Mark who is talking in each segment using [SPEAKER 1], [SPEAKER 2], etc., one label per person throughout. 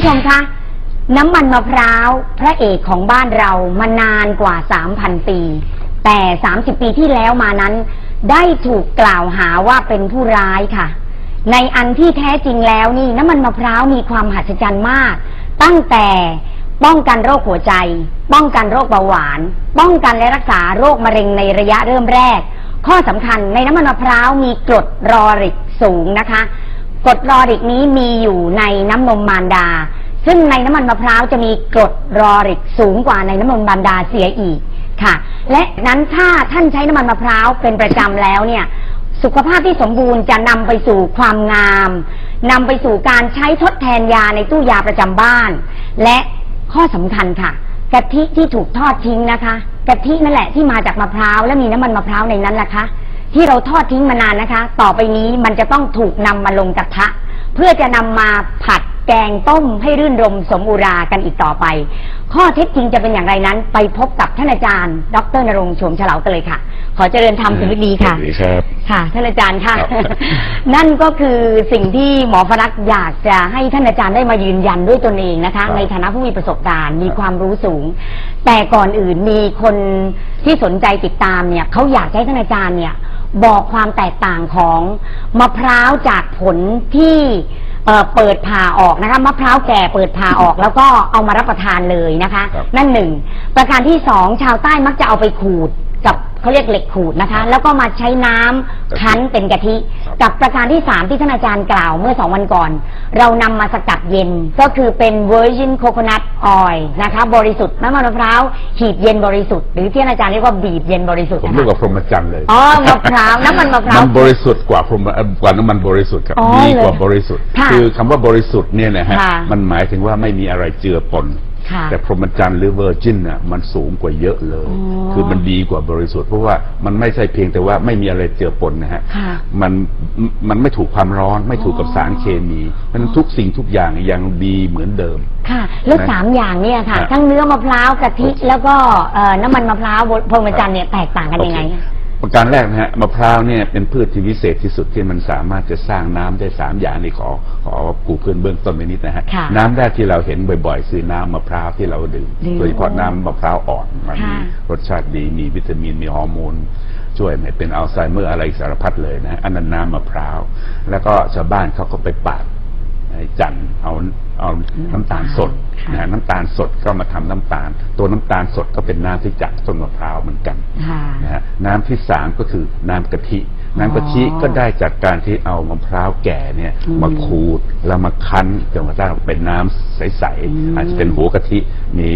[SPEAKER 1] ผู้ชมคะ น้ำมันมะพร้าว พระเอกของบ้านเรามานานกว่า 3,000 ปี แต่ 30 ปีที่แล้วมานั้น ได้ถูกกล่าวหาว่าเป็นผู้ร้ายค่ะ ในอันที่แท้จริงแล้วนี่น้ำมันมะพร้าวมีความมหัศจรรย์มาก ตั้งแต่ป้องกันโรคหัวใจ ป้องกันโรคเบาหวาน ป้องกันและรักษาโรคมะเร็งในระยะเริ่มแรก ข้อสำคัญในน้ำมันมะพร้าวมีกรดรอริกสูงนะคะ กรดรอริกนี้มีอยู่ในน้ำนมมารดา ซึ่งในน้ำมันมะพร้าวจะมีกรดรอริกสูงกว่าในน้ำนมมารดาเสียอีกค่ะ และนั้นถ้าท่านใช้น้ำมันมะพร้าวเป็นประจำแล้วเนี่ย สุขภาพที่สมบูรณ์จะนำไปสู่ความงามนำไปสู่การใช้ทดแทนยาในตู้ยาประจำบ้าน และข้อสำคัญค่ะกะทิที่ถูกทอดทิ้งนะคะกะทินั่นแหละที่มาจากมะพร้าวและมีน้ำมันมะพร้าวในนั้นล่ะคะ ที่เราทอดทิ้งมานานนะคะ ต่อไปนี้มันจะต้องถูกนำมาลงกระทะ เพื่อจะนำมาผัดแกงต้มให้รื่นรมสมอุรากันอีกต่อไป ข้อเท็จจริงจะเป็นอย่างไรนั้น ไปพบกับท่านอาจารย์ ดรนรงค์โฉมเฉลากันเลยค่ะ ขอเจริญธรรมคุณฤดีค่ะ
[SPEAKER 2] สวัสดีครับ
[SPEAKER 1] ค่ะท่านอาจารย์ค่ะ
[SPEAKER 2] ครับ
[SPEAKER 1] นั่นก็คือสิ่งที่หมอฟรักษ์อยากจะให้ท่านอาจารย์ได้มายืนยันด้วยตนเองนะคะ
[SPEAKER 2] ครับ
[SPEAKER 1] ในฐานะผู้มีประสบการณ์ มี
[SPEAKER 2] ครับ
[SPEAKER 1] ความรู้สูง แต่ก่อนอื่นมีคนที่สนใจติดตามเนี่ยเขาอยากให้ท่านอาจารย์เนี่ย บอกความแตกต่างของมะพร้าวจากผลที่เอ่อเปิดผ่าออกนะคะมะพร้าวแก่เปิดผ่าออก แล้วก็เอามารับประทานเลยนะคะ
[SPEAKER 2] ครับ
[SPEAKER 1] นั่นหนึ่งประการที่สองชาวใต้มักจะเอาไปขูดกับ เขาเรียกเหล็กขูดนะคะ แล้วก็มาใช้น้ำคั้นเป็นกะทิ
[SPEAKER 2] ครับ
[SPEAKER 1] กับประการที่สามที่ท่านอาจารย์กล่าวเมื่อสองวันก่อน เรานำมาสกัดเย็นก็คือเป็น virgin coconut oil นะคะบริสุทธิ์น้ำมันมะพร้าวหีบเย็นบริสุทธิ์หรือที่ท่านอาจารย์เรียกว่าบีบเย็นบริสุทธิ์
[SPEAKER 2] ผม
[SPEAKER 1] นะ
[SPEAKER 2] เรียก
[SPEAKER 1] คะ
[SPEAKER 2] ว่าพรหมจรรย์เลย
[SPEAKER 1] อ๋อมะพร้าวน้ำมันมะพร้าว
[SPEAKER 2] มันบริสุทธิ์กว่าพรหมเอ่อกว่าน้ำมันบริสุทธิ์ครับ
[SPEAKER 1] อ๋อ
[SPEAKER 2] ดีกว่า
[SPEAKER 1] เลย
[SPEAKER 2] บริสุทธิ์
[SPEAKER 1] ค่ะ
[SPEAKER 2] อคำว่าบริสุทธิ์เนี่ยนะฮะ
[SPEAKER 1] ค่ะ
[SPEAKER 2] มันหมายถึงว่าไม่มีอะไรเจือปน
[SPEAKER 1] ค่ะ
[SPEAKER 2] แต่พรหมจรรย์หรือเวอร์จินน่ะมันสูงกว่าเยอะเลย
[SPEAKER 1] อ๋อ
[SPEAKER 2] คือมันดีกว่าบริสุทธิ์เพราะว่ามันไม่ใช่เพียงแต่ว่าไม่มีอะไรเจือปนนะฮะ
[SPEAKER 1] ค่ะ
[SPEAKER 2] มันมันไม่ถูกความร้อนไม่ถูกกับสารเคมีมันทุกสิ่งทุกอย่างยังดีเหมือนเดิม
[SPEAKER 1] ค่ะ แล้ว
[SPEAKER 2] นะ
[SPEAKER 1] สามอย่างเนี่ยค่ะ
[SPEAKER 2] ครับ
[SPEAKER 1] ทั้งเนื้อมะพร้าวกะทิ
[SPEAKER 2] โอเค
[SPEAKER 1] แล้วก็เอ่อน้ำมันมะพร้าวพรหมจันทร์เนี่ยแตกต่างกันยังไง
[SPEAKER 2] โอเค
[SPEAKER 1] คะ
[SPEAKER 2] ประการแรกนะฮะมะพร้าวเนี่ยเป็นพืชที่วิเศษที่สุดที่มันสามารถจะสร้างน้ำได้สามอย่างนี่ขอขอปูพื้นเบื้องต้นไปนิดนะฮะ
[SPEAKER 1] ค่ะ
[SPEAKER 2] น้ำแรกที่เราเห็นบ่อยๆคือน้ำมะพร้าวที่เราดื่ม
[SPEAKER 1] ดื่ม
[SPEAKER 2] โดยเฉพาะน้ำมะพร้าวอ่อนมันมี
[SPEAKER 1] ค่ะ
[SPEAKER 2] รสชาติดีมีวิตามินมีฮอร์โมน ช่วยไม่เป็นอัลไซเมอร์อะไรอีกสารพัดเลยนะฮะอันนั้นน้ำมะพร้าว แล้วก็ชาวบ้านเขาก็ไปปาดให้ จันเอาเอาน้ำตาลสดนะน้ำตาลสดก็มาทำน้ำตาล ตัวน้ำตาลสดก็เป็นน้ำที่จากต้นมะพร้าวเหมือนกันนะน้ำที่สามก็คือน้ำกะทิ น้ำกะทิก็ได้จากการที่เอามะพร้าวแก่เนี่ย
[SPEAKER 1] มา
[SPEAKER 2] ขูดแล้วมาคั้นจนกระทั่งเป็นน้ำใสๆอาจจะเป็นหัวกะทิมี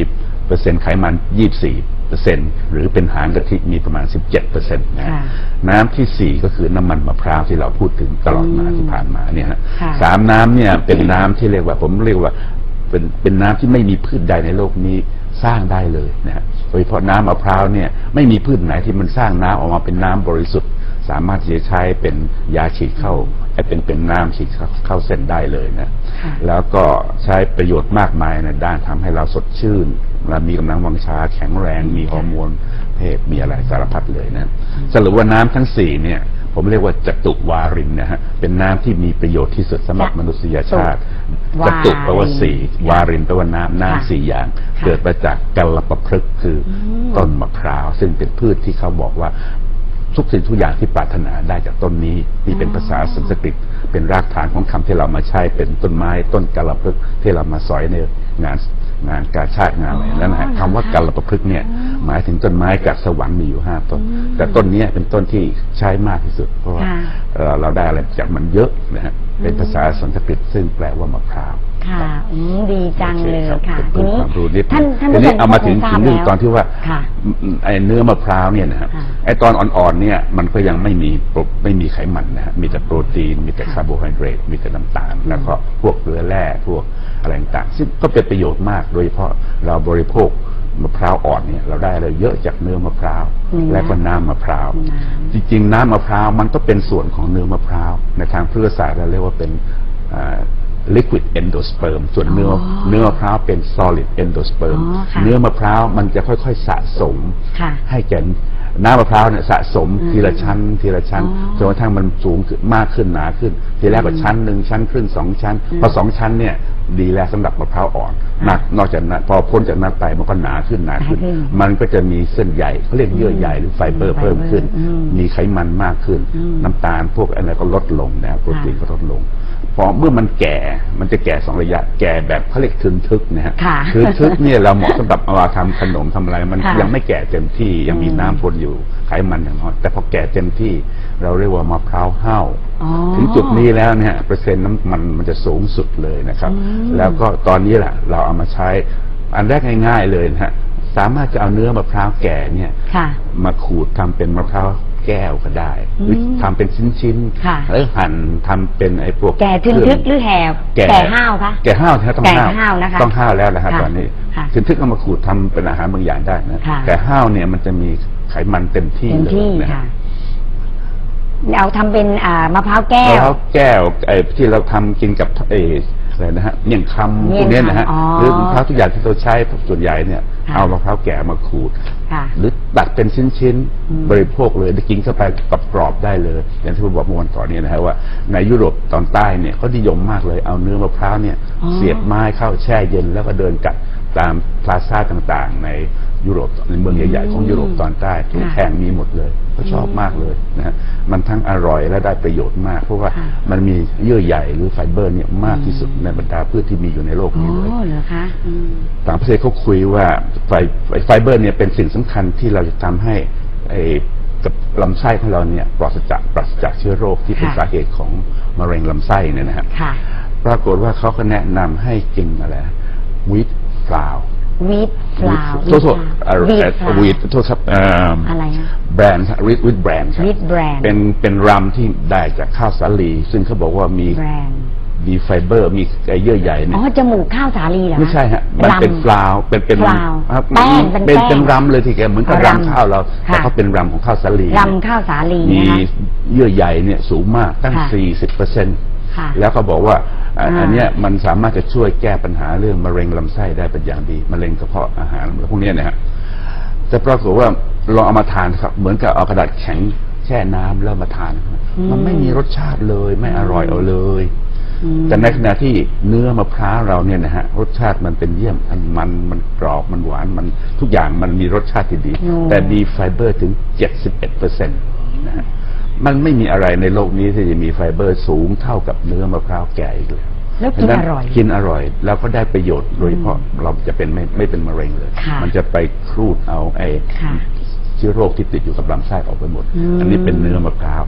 [SPEAKER 2] เปอร์เซ็นต์ไขมันยี่สิบ 10%หรือเป็นหางกะทิมีประมาณ 17เปอร์เซ็นต์นะน้ำที่สี่ก็คือน้ำมันมะพร้าวที่เราพูดถึงตลอดมาที่ผ่านมาเนี่ยฮะสามน้ำเนี่ยเป็นน้ำที่เรียกว่าผมเรียกว่าเป็นเป็นน้ำที่ไม่มีพืชใดในโลกนี้สร้างได้เลยนะโดยเฉพาะน้ำมะพร้าวเนี่ยไม่มีพืชไหนที่มันสร้างน้ำออกมาเป็นน้ำบริสุทธิ์ สามารถที่จะใช้เป็นยาฉีดเข้าเป็นเป็นน้ำฉีดเข้าเส้นได้เลยนะแล้วก็ใช้ประโยชน์มากมายในด้านทำให้เราสดชื่น และมีกำลังวังชาแข็งแรง มีฮอร์โมนเพศมีอะไรสารพัดเลยนะสรุปว่าน้ำทั้งสี่เนี่ย ผมเรียกว่าจตุวารินนะฮะเป็นน้ำที่มีประโยชน์ที่สุดสำหรับ
[SPEAKER 1] จะ
[SPEAKER 2] มนุษยชาติ
[SPEAKER 1] วา
[SPEAKER 2] จตุแปลว่าสี่
[SPEAKER 1] ค่ะ
[SPEAKER 2] วารินแปลว่าน้ำ
[SPEAKER 1] ค่ะ
[SPEAKER 2] น้ำสี่อย่าง
[SPEAKER 1] ค่ะ
[SPEAKER 2] เกิดมาจากกัลปะพฤกษ์คืออ
[SPEAKER 1] ม
[SPEAKER 2] ต้นมะพร้าว ซึ่งเป็นพืชที่เขาบอกว่าทุกสิ่งทุกอย่างที่ปรารถนาได้จากต้นนี้นี่เป็นภาษาสันสกฤตเป็นรากฐานของคำที่เรามาใช้เป็นต้นไม้ต้นกาลพฤกษ์ที่เรามาสอยในงาน งานกาชาติงานอะไรนั่นนะฮะ
[SPEAKER 1] อ๋อ
[SPEAKER 2] คำว่ากาลพฤกษ์เนี่ย หมายถึงต้นไม้จากสวรรค์มีอยู่ห้าต้น
[SPEAKER 1] อืม
[SPEAKER 2] แต่ต้นเนี้ยเป็นต้นที่ใช้มากที่สุด เพราะว่า
[SPEAKER 1] ค่ะ
[SPEAKER 2] เอ่อเราได้อะไรจากมันเยอะนะฮะเป็นภาษาสันสกฤตซึ่งแปลว่ามะพร้าว
[SPEAKER 1] ค่ะอืมดีจังเลย
[SPEAKER 2] โอรับ
[SPEAKER 1] ค่ะ
[SPEAKER 2] เป็
[SPEAKER 1] ที
[SPEAKER 2] น
[SPEAKER 1] นี้
[SPEAKER 2] ความรู้นิด
[SPEAKER 1] ท่านท่าน
[SPEAKER 2] ที
[SPEAKER 1] ผู้ช
[SPEAKER 2] นี้
[SPEAKER 1] ม
[SPEAKER 2] เอามาถึง
[SPEAKER 1] ค
[SPEAKER 2] ถึงเรื่อง
[SPEAKER 1] ทราบ
[SPEAKER 2] ตอนที่ว่า
[SPEAKER 1] ค่ะ
[SPEAKER 2] ไอ้เนื้อมะพร้าวเนี่ยนะฮะ
[SPEAKER 1] ค่ะ
[SPEAKER 2] ไอ้ตอนอ่อนๆเนี่ยมันก็ยังไม่มีโปรไม่มีไขมันนะฮะมีแต่โปรตีน มีแต่คาร์โบไฮเดรตมีแต่น้ำตาล แล้วก็พวกเกลือแร่พวก อะไรต่างๆซึ่งก็เป็นประโยชน์มาก โดยเฉพาะเราบริโภคมะพร้าวอ่อนเนี่ยเราได้อะไรเยอะจากเนื้อมะพร้าว
[SPEAKER 1] เนื้อ
[SPEAKER 2] และก็น้ำมะพร้าว
[SPEAKER 1] น้ำ
[SPEAKER 2] จริง ๆ น้ำมะพร้าวมันก็เป็นส่วนของเนื้อมะพร้าวในทางพืชศาสตร์เราเรียกว่าเป็นอ่า liquid endosperm ส่วนเนื้ออ
[SPEAKER 1] อ
[SPEAKER 2] เนื้อมะพร้าวเป็น solid endosperm
[SPEAKER 1] อ๋อค่ะ
[SPEAKER 2] เนื้อมะพร้าวมันจะค่อยๆสะสม
[SPEAKER 1] ค่ะ
[SPEAKER 2] ให้แก่น้ำมะพร้าวเนี่ยสะสม
[SPEAKER 1] อืม
[SPEAKER 2] ทีละชั้น ทีละชั้น
[SPEAKER 1] อ๋อ
[SPEAKER 2] จนกระทั่งมันสูงขึ้นมากขึ้นหนาขึ้น ทีแรกก็ชั้นหนึ่งชั้นครึ่งสองชั้น
[SPEAKER 1] อืม
[SPEAKER 2] พอสองชั้นเนี่ย ดีแล้วสำหรับมะพร้าวอ่อน
[SPEAKER 1] ค่ะ
[SPEAKER 2] นักนอกจากนั้นพอพ้นจากนั้นไปมันก็หนาขึ้นหนาขึ้น
[SPEAKER 1] หนาขึ้น
[SPEAKER 2] มันก็จะมีเส้นใยเขาเรียกเยื่อใยหรือไฟเบอร์
[SPEAKER 1] ไฟเบอร์
[SPEAKER 2] เพิ่มขึ้น
[SPEAKER 1] อืม
[SPEAKER 2] มีไขมันมากขึ้น
[SPEAKER 1] อืม
[SPEAKER 2] น้ำตาลพวกอะไรก็ลดลงนะครับโปรตีน
[SPEAKER 1] ค่ะ
[SPEAKER 2] ก็ลดลง พอเมื่อมันแก่ มันจะแก่สองระยะ แก่แบบเขาเรียกทึนทึกนะฮะ
[SPEAKER 1] ค่ะ
[SPEAKER 2] ทึนทึกเนี่ยเราเหมาะสำหรับเอามาทำขนมทำอะไร มัน
[SPEAKER 1] ค่ะ
[SPEAKER 2] ยังไม่แก่เต็มที่ยังมี
[SPEAKER 1] อืม
[SPEAKER 2] น้ำปนอยู่ไขมันอย่างน้อยแต่พอแก่เต็มที่เราเรียกว่ามะพร้าวห้าว
[SPEAKER 1] อ๋อ
[SPEAKER 2] ถึงจุดนี้แล้วเนี่ยเปอร์เซ็นต์น้ำมันมันจะสูงสุดเลยนะครับ
[SPEAKER 1] อืม
[SPEAKER 2] แล้วก็ตอนนี้แหละเราเอามาใช้อันแรกง่าย ๆเลยนะฮะสามารถจะเอาเนื้อมะพร้าวแก่เนี่ย
[SPEAKER 1] ค่ะ
[SPEAKER 2] มาขูดทำเป็นมะพร้าว แก้วก็ได้หรือ
[SPEAKER 1] อืม
[SPEAKER 2] ทำเป็นชิ้น
[SPEAKER 1] ค่ะ
[SPEAKER 2] ๆแล้วหั่นทำเป็นไอ้พวก
[SPEAKER 1] แก่ทึนทึกหรือแหบ
[SPEAKER 2] แก่
[SPEAKER 1] แก่ห้าวคะ
[SPEAKER 2] แก่ห้าวนะต้อง
[SPEAKER 1] แก่
[SPEAKER 2] ห้าว
[SPEAKER 1] ห้าวนะคะ
[SPEAKER 2] ต้องห้าวแล้วนะครับ
[SPEAKER 1] ค่ะ
[SPEAKER 2] ตอนนี้
[SPEAKER 1] ค่ะ
[SPEAKER 2] ทึนทึกเอามาขูดทำเป็นอาหารบางอย่างได้นะ
[SPEAKER 1] ค่ะ
[SPEAKER 2] แต่ห้าวเนี่ยมันจะมีไขมันเต็มที่
[SPEAKER 1] เต็ม
[SPEAKER 2] เลย
[SPEAKER 1] ที่
[SPEAKER 2] นะ
[SPEAKER 1] ค่ะเอาทำเป็นอ่ามะพร้าวแก้
[SPEAKER 2] มะ
[SPEAKER 1] ว
[SPEAKER 2] พร้าวแก้วไอ้ที่เราทำกินกับเอออะไรนะฮะเมี่ยงคำ
[SPEAKER 1] เมี่
[SPEAKER 2] พ
[SPEAKER 1] ยง
[SPEAKER 2] วกเนี้ยนะฮะ
[SPEAKER 1] คำอ๋อ
[SPEAKER 2] หรือมะพร้าวทุกอย่างที่เราใช้ส่วนใหญ่เนี่ย
[SPEAKER 1] ค่ะ
[SPEAKER 2] เอามะพร้าวแก่มาขูด
[SPEAKER 1] ค่ะ
[SPEAKER 2] หรือตัดเป็นชิ้น
[SPEAKER 1] อืม
[SPEAKER 2] ๆบริโภคเลยได้กินเข้าไปกับกรอบได้เลย อย่างที่ผมบอกเมื่อวันก่อนเนี่ยนะฮะว่าในยุโรปตอนใต้เนี่ยเขานิยมมากเลยเอาเนื้อมะพร้าวเนี่ย
[SPEAKER 1] อ๋อ
[SPEAKER 2] เสียบไม้เข้าแช่เย็นแล้วก็เดินกัด ตามพลาซ่าต่างๆ ในยุโรปในเมืองใหญ่ๆ ของยุโรปตอนใต้ทุกแห่งมีหมดเลยเขาชอบมากเลยนะฮะมันทั้งอร่อยและได้ประโยชน์มาก เพราะว่า
[SPEAKER 1] ค่ะ
[SPEAKER 2] มันมีเยื่อใยหรือไฟเบอร์เนี่ยมากที่สุดในบรรดาพืชที่มีอยู่ในโลก
[SPEAKER 1] อ๋อ
[SPEAKER 2] นี้เลย
[SPEAKER 1] เหรอคะอืม
[SPEAKER 2] ต่างประเทศเขาคุยว่าไฟไฟเบอร์เนี่ยเป็นสิ่งสำคัญที่เราจะทำให้ไอ้กับลำไส้ของเราเนี่ยปราศจากปราศจากเชื้อโรคที่เป็น
[SPEAKER 1] ค่ะ
[SPEAKER 2] สาเหตุของมะเร็งลำไส้เนี่ยนะฮะ
[SPEAKER 1] ค่ะ
[SPEAKER 2] ปรากฏว่าเขาก็แนะนำให้กินอะไรวีท ฟลาว
[SPEAKER 1] วีดฟลาว
[SPEAKER 2] โทษโทษเอ่อ
[SPEAKER 1] วีด
[SPEAKER 2] เอ่อ
[SPEAKER 1] ฟลาว
[SPEAKER 2] วีทโทษครับเอ่อ
[SPEAKER 1] อะไรฮะ
[SPEAKER 2] แบรนด์วีทวีทแบรนด์ครับ
[SPEAKER 1] Wheat brand
[SPEAKER 2] เป็นเป็นรัมที่ได้จากข้าวสาลี ซึ่งเขาบอกว่ามี
[SPEAKER 1] แบรนด์
[SPEAKER 2] มีไฟเบอร์มีไอ้เยื่อใยเนี่
[SPEAKER 1] อ๋
[SPEAKER 2] ย
[SPEAKER 1] อจมูกข้าวสาลีเหรอคะ
[SPEAKER 2] ไม่ใช่ฮะมันเป็น
[SPEAKER 1] รำ
[SPEAKER 2] ฟลาวเป็นเป็น
[SPEAKER 1] ฟลาว
[SPEAKER 2] ครับ
[SPEAKER 1] แป้งเป็น
[SPEAKER 2] เป็น
[SPEAKER 1] แป้ง
[SPEAKER 2] เป็นรำเลยทีแกเหมือนกับ
[SPEAKER 1] อ๋อ
[SPEAKER 2] รำ
[SPEAKER 1] รำ
[SPEAKER 2] ข้าวเรา
[SPEAKER 1] ค่ะ
[SPEAKER 2] แต่เขาเป็นรำของข้าวสาลี
[SPEAKER 1] รำข้าวสาลี
[SPEAKER 2] มี
[SPEAKER 1] นะคะ
[SPEAKER 2] เยื่อใยเนี่ยสูงมากตั้ง
[SPEAKER 1] ค่ะ
[SPEAKER 2] 40เปอร์เซ็นต์
[SPEAKER 1] ค่ะ
[SPEAKER 2] แล้วก็บอกว่าอะ
[SPEAKER 1] อ่า
[SPEAKER 2] อันเนี้ยมันสามารถจะช่วยแก้ปัญหาเรื่องมะเร็งลำไส้ได้เป็นอย่างดีมะเร็งกระเพาะอาหารพวกเนี้ยนะฮะแต่ปรากฏว่าลองเอามาทานครับ เหมือนกับเอากระดาษแข็งแช่น้ำแล้วมาทาน
[SPEAKER 1] อืม
[SPEAKER 2] มันไม่มีรสชาติเลยไม่อร่อยเอาเลย
[SPEAKER 1] อืม
[SPEAKER 2] แต่ในขณะที่เนื้อมะพร้าวเราเนี่ยนะฮะรสชาติมันเป็นเยี่ยมมันมันมันกรอบมันหวานมันทุกอย่างมันมีรสชาติที่ดี
[SPEAKER 1] โอ้
[SPEAKER 2] แต่ดีไฟเบอร์ถึง 71เปอร์เซ็นต์นะฮะ มันไม่มีอะไรในโลกนี้ที่จะมีไฟเบอร์สูงเท่ากับเนื้อมะพร้าวแก่อีกแล้ว
[SPEAKER 1] แล้วกินอร่อย
[SPEAKER 2] กินอร่อย แล้วก็ได้ประโยชน์โดยเฉพาะเราจะเป็นไม่ไม่เป็นมะเร็งเลย
[SPEAKER 1] ค่ะ
[SPEAKER 2] มันจะไปครูดเอาไอ้
[SPEAKER 1] ค่ะ
[SPEAKER 2] เชื้อโรคที่ติดอยู่กับลำไส้ออกไปหมด
[SPEAKER 1] อืม
[SPEAKER 2] อันนี้เป็นเนื้อมะพร้าว